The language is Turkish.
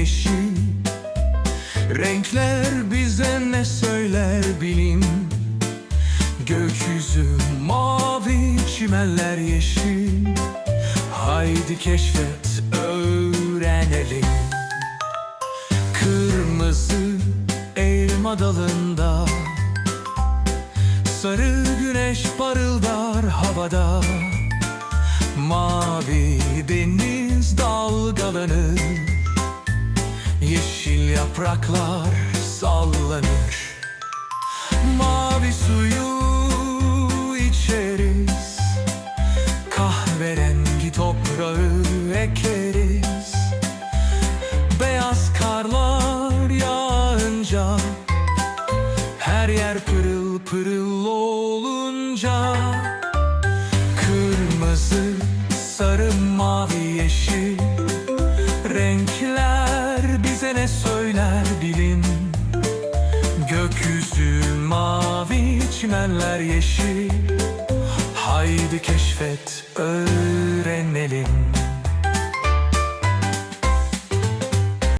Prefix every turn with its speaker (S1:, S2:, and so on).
S1: yeşil. Renkler bize ne söyler bilim. Gökyüzü mavi, çimenler yeşil. Haydi keşfet, öğrenelim. Kırmızı elma dalında. Sarı güneş parıldar havada. Mavi deniz yapraklar sallanır. Mavi suyu içeriz. Kahverengi toprağı ekeriz. Beyaz karlar yağınca Her yer pırıl pırıl olunca Kırmızı, sarı, mavi, yeşil Renkler bize ne söyler bilin. Gökyüzü mavi, çimenler yeşil. Haydi keşfet, öğrenelim